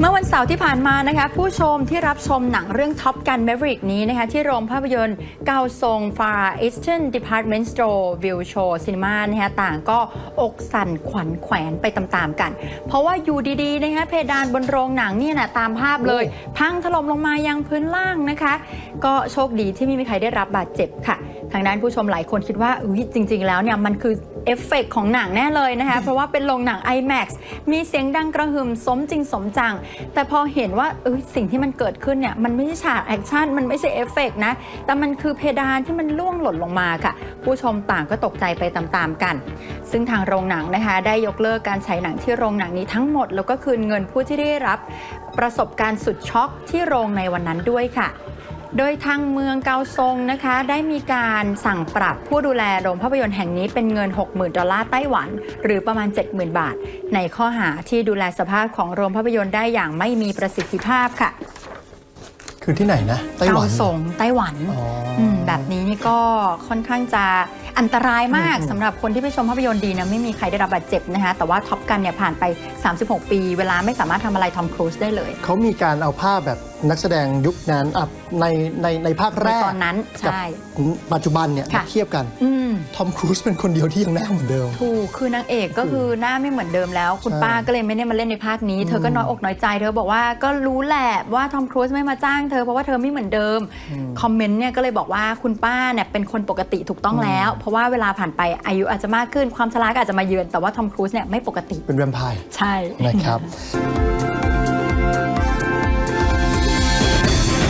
เมื่อวันเสาร์ที่ผ่านมานะคะผู้ชมที่รับชมหนังเรื่อง Top Gun Maverick นี้นะคะที่โรงภาพยนตร์เกาซง Far Eastern Department Store View Show Cinema นะคะต่างก็อกสั่นขวัญแขวนไปตามๆกัน เพราะว่าอยู่ดีๆนะคะเพดานบนโรงหนังเนี่ยนะตามภาพเลย พังถล่มลงมายังพื้นล่างนะคะ ก็โชคดีที่ไม่มีใครได้รับบาดเจ็บค่ะ ทางด้านผู้ชมหลายคนคิดว่าอุ๊ยจริง ๆ แล้วเนี่ยมันคือเอฟเฟกต์ของหนังแน่เลยนะคะเพราะว่าเป็นโรงหนัง IMAX มีเสียงดังกระหึ่มสมจริงสมจังแต่พอเห็นว่าเออสิ่งที่มันเกิดขึ้นเนี่ยมันไม่ใช่ฉากแอคชั่นมันไม่ใช่เอฟเฟกต์นะ แต่มันคือเพดานที่มันล่วงหล่นลงมาค่ะ ผู้ชมต่างก็ตกใจไปตามๆกัน ซึ่งทางโรงหนังนะคะ ได้ยกเลิกการฉายหนังที่โรงหนังนี้ทั้งหมด แล้วก็คืนเงินผู้ที่ได้รับ ประสบการณ์สุดช็อกที่โรงในวันนั้นด้วยค่ะ โดยทางเมืองเกาซงนะคะ ได้มีการสั่งปรับผู้ดูแลโรงภาพยนตร์แห่งนี้เป็นเงิน 60,000 ดอลลาร์ไต้หวัน หรือประมาณ 70,000 บาท ในข้อหาที่ดูแลสภาพของโรงภาพยนตร์ได้อย่างไม่มีประสิทธิภาพค่ะ คือที่ไหนนะไต้หเกาวันซงไต้หวันอ๋ออมแบบนี้นี่ก็ค่อนข้างจะอันตรายมากอืมสำหรับคนที่ไปชมภาพยนตร์ดีนะไม่มีใครได้รับบาดเจ็บนะคะแต่ว่าท็อปกันเนี่ยผ่านไป 36 ปี เวลาไม่สามารถทำอะไรทอมครูซได้เลย เขามีการเอาภาพแบบ นักแสดงยุคนั้นอะในในในภาคแรในกตอนนั้นกับใช่ ปัจจุบันเนี่ยค่ะมาเทียบกันอืม ทอมครูซเป็นคนเดียวที่ยังหน้าเหมือนเดิม ถูกคือนางเอกก็คือหน้าไม่เหมือนเดิมแล้ว คุณใช่ป้าก็เลยไม่ได้มาเล่นในภาคนี้ เธอก็น้อยอกน้อยใจ เธอบอกว่าก็รู้แหละว่าทอมครูซไม่มาจ้างเธอเพราะว่าเธอไม่เหมือนเดิม คอมเมนต์เนี่ยก็เลยบอกว่าคุณป้าเนี่ยเป็นคนปกติถูกต้องแล้ว เพราะว่าเวลาผ่านไปอายุอาจจะมากขึ้นความชราก็อาจจะมาเยือนแต่ว่าทอมครูซเนี่ยไม่ปกติเป็นแวมไพร์ใช่ นะครับ